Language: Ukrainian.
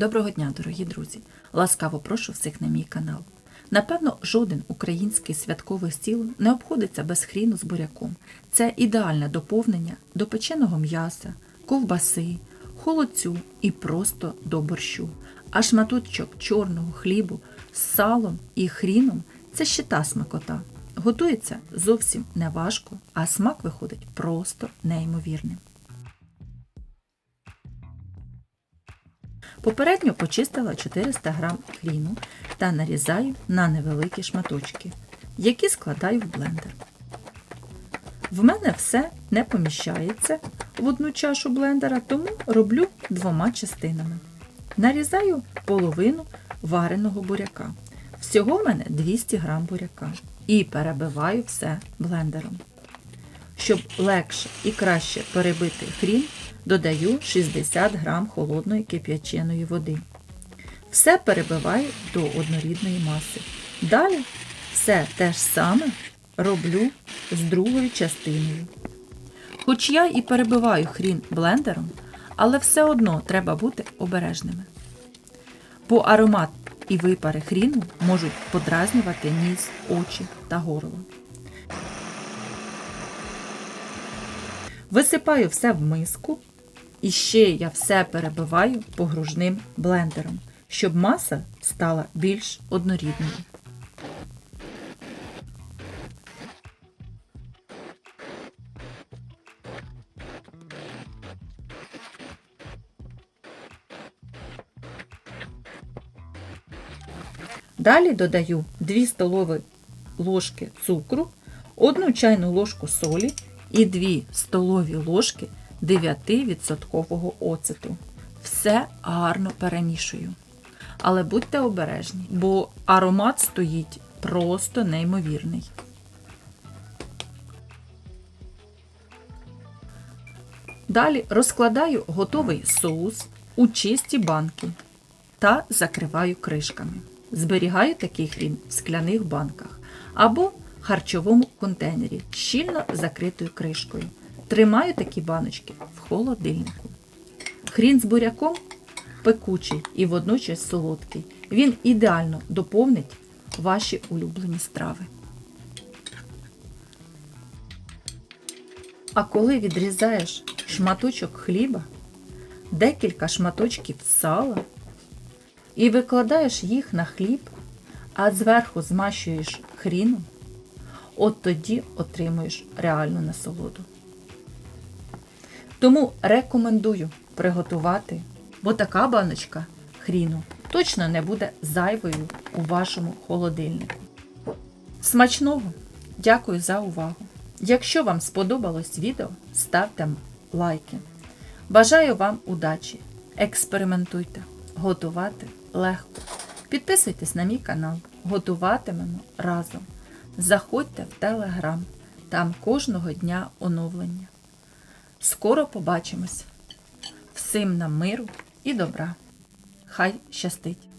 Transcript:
Доброго дня, дорогі друзі! Ласкаво прошу всіх на мій канал. Напевно, жоден український святковий стіл не обходиться без хріну з буряком. Це ідеальне доповнення до печеного м'яса, ковбаси, холодцю і просто до борщу. А шматочок чорного хлібу з салом і хріном це ще та смакота. Готується зовсім не важко, а смак виходить просто неймовірним. Попередньо почистила 400 г хріну та нарізаю на невеликі шматочки, які складаю в блендер. В мене все не поміщається в одну чашу блендера, тому роблю двома частинами. Нарізаю половину вареного буряка. Всього в мене 200 г буряка. І перебиваю все блендером. Щоб легше і краще перебити хрін, додаю 60 г холодної кип'яченої води. Все перебиваю до однорідної маси. Далі все те ж саме роблю з другою частиною. Хоч я і перебиваю хрін блендером, але все одно треба бути обережними. Бо аромат і випари хріну можуть подразнювати ніс, очі та горло. Висипаю все в миску і ще я все перебиваю погружним блендером, щоб маса стала більш однорідною. Далі додаю 2 столові ложки цукру, 1 чайну ложку солі і 2 столові ложки 9% оцету. Все гарно перемішую. Але будьте обережні, бо аромат стоїть просто неймовірний. Далі розкладаю готовий соус у чисті банки та закриваю кришками. Зберігаю такий хрін в скляних банках або харчовому контейнері, щільно закритою кришкою. Тримаю такі баночки в холодильнику. Хрін з буряком пекучий і водночас солодкий. Він ідеально доповнить ваші улюблені страви. А коли відрізаєш шматочок хліба, декілька шматочків сала і викладаєш їх на хліб, а зверху змащуєш хріном, от тоді отримуєш реальну насолоду. Тому рекомендую приготувати, бо така баночка хріну точно не буде зайвою у вашому холодильнику. Смачного! Дякую за увагу! Якщо вам сподобалось відео, ставте лайки. Бажаю вам удачі! Експериментуйте! Готувати легко. Підписуйтесь на мій канал. Готуватимемо разом. Заходьте в Телеграм. Там кожного дня оновлення. Скоро побачимось. Всім нам миру і добра. Хай щастить!